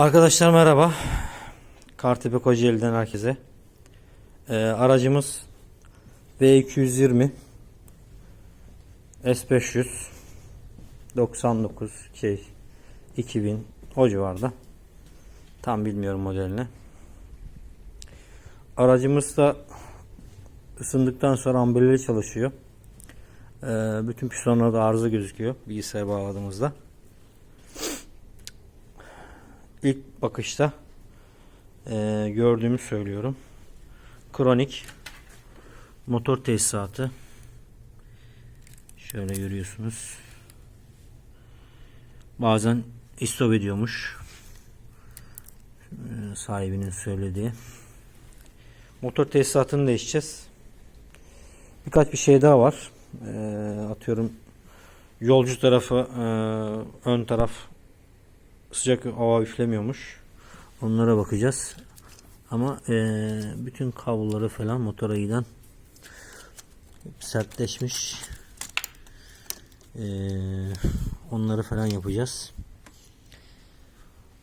Arkadaşlar merhaba. Kartepe Kocaeli'den herkese. Ee, aracımız V220 S500 99 şey 2000 o civarda. Tam bilmiyorum modelini. Aracımız da ısındıktan sonra amberleri çalışıyor. Ee, bütün pistonlarda arıza gözüküyor bilgisayara bağladığımızda. İlk bakışta e, gördüğümü söylüyorum. Kronik motor tesisatı. Şöyle görüyorsunuz. Bazen istop ediyormuş. E, sahibinin söylediği. Motor tesisatını değişeceğiz. Birkaç bir şey daha var. E, atıyorum yolcu tarafı e, ön taraf sıcak hava üflemiyormuş. Onlara bakacağız. Ama eee, bütün kabloları falan motora giden sertleşmiş. Eee, onları falan yapacağız.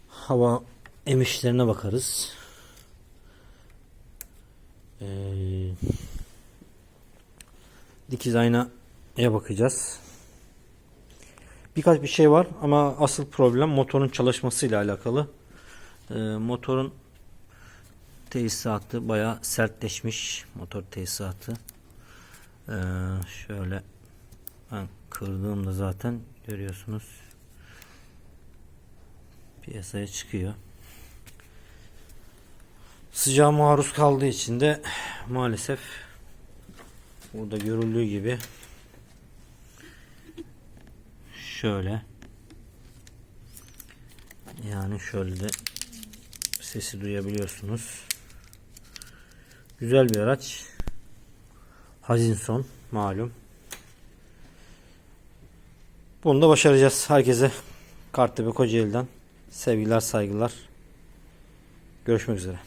Hava emişlerine bakarız. Eee dikiz aynaya bakacağız. Birkaç bir şey var ama asıl problem motorun çalışmasıyla alakalı. Ee, motorun tesisatı bayağı sertleşmiş. Motor tesisatı. Ee, şöyle ben kırdığımda zaten görüyorsunuz piyasaya çıkıyor. Sıcağa maruz kaldığı için de maalesef burada görüldüğü gibi şöyle yani şöyle de sesi duyabiliyorsunuz. Güzel bir araç. Hazinson malum. Bunu da başaracağız. Herkese Kartepe Kocaeli'den sevgiler saygılar. Görüşmek üzere.